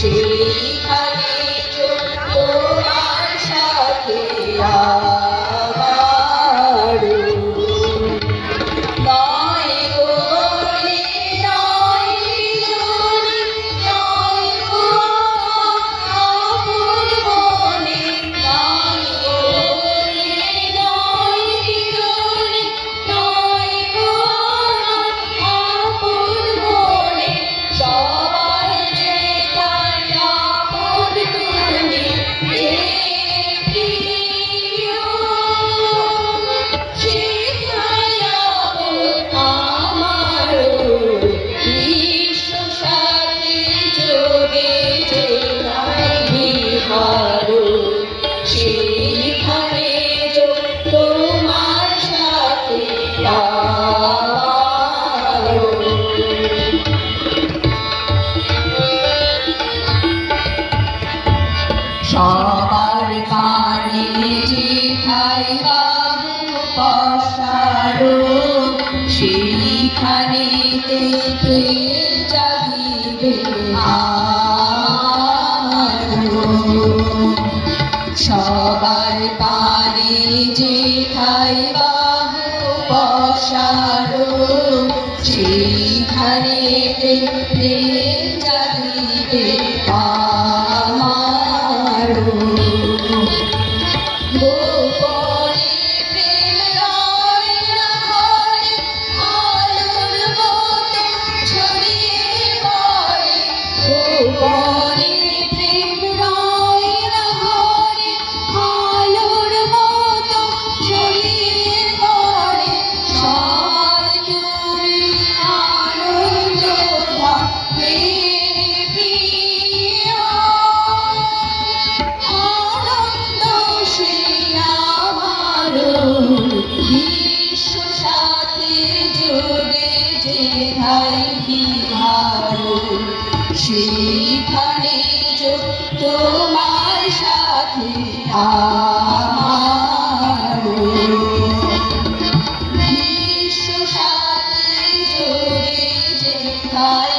সেই সবার কানে জিঠাইলাম পশারূপ সেইখানেতে প্রেম জাগিবে সবার পারে জিঠাইলাম পশারূপ সেইখানেতে প্রেম জাগিবে আ Oh, হয় বিভাজন সেখানে তোমার সাথে আমার বিশ্ব সাথে জোরে যে তাই